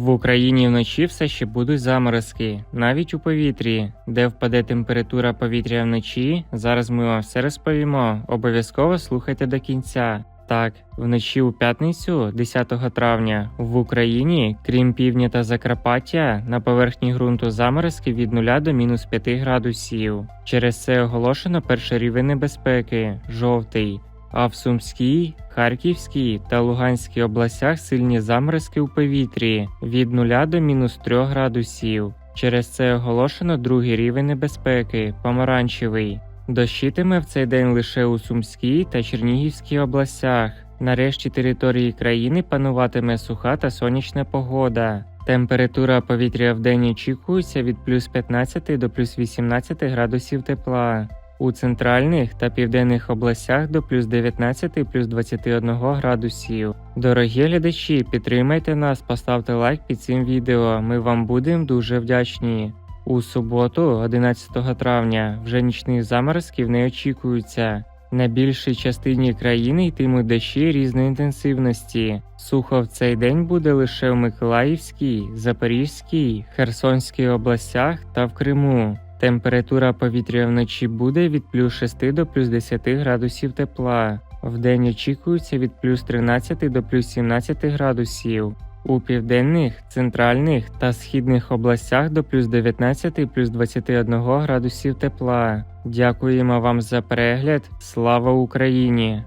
В Україні вночі все ще будуть заморозки, навіть у повітрі, де впаде температура повітря вночі. Зараз ми вам все розповімо. Обов'язково слухайте до кінця. Так, вночі у п'ятницю, 10 травня, в Україні, крім півдня та Закарпаття, на поверхні ґрунту заморозки від 0 до мінус 5 градусів. Через це оголошено перший рівень небезпеки жовтий. А в Сумській, Харківській та Луганській областях сильні заморозки у повітрі від 0 до мінус 3 градусів. Через це оголошено другий рівень небезпеки помаранчевий. Дощитиме в цей день лише у Сумській та Чернігівській областях. Нарешті території країни пануватиме суха та сонячна погода. Температура повітря в день очікується від плюс 15 до плюс 18 градусів тепла. У центральних та південних областях до плюс 19 плюс 21 градусів. Дорогі глядачі, підтримайте нас, поставте лайк під цим відео. Ми вам будемо дуже вдячні. У суботу, 11 травня, вже нічних заморозків не очікується. На більшій частині країни йтимуть дощі різної інтенсивності. Сухо в цей день буде лише в Миколаївській, Запорізькій, Херсонській областях та в Криму. Температура повітря вночі буде від плюс 6 до плюс 10 градусів тепла. Вдень очікується від плюс 13 до плюс 17 градусів. У південних, центральних та східних областях до плюс 19 плюс 21 градусів тепла. Дякуємо вам за перегляд. Слава Україні!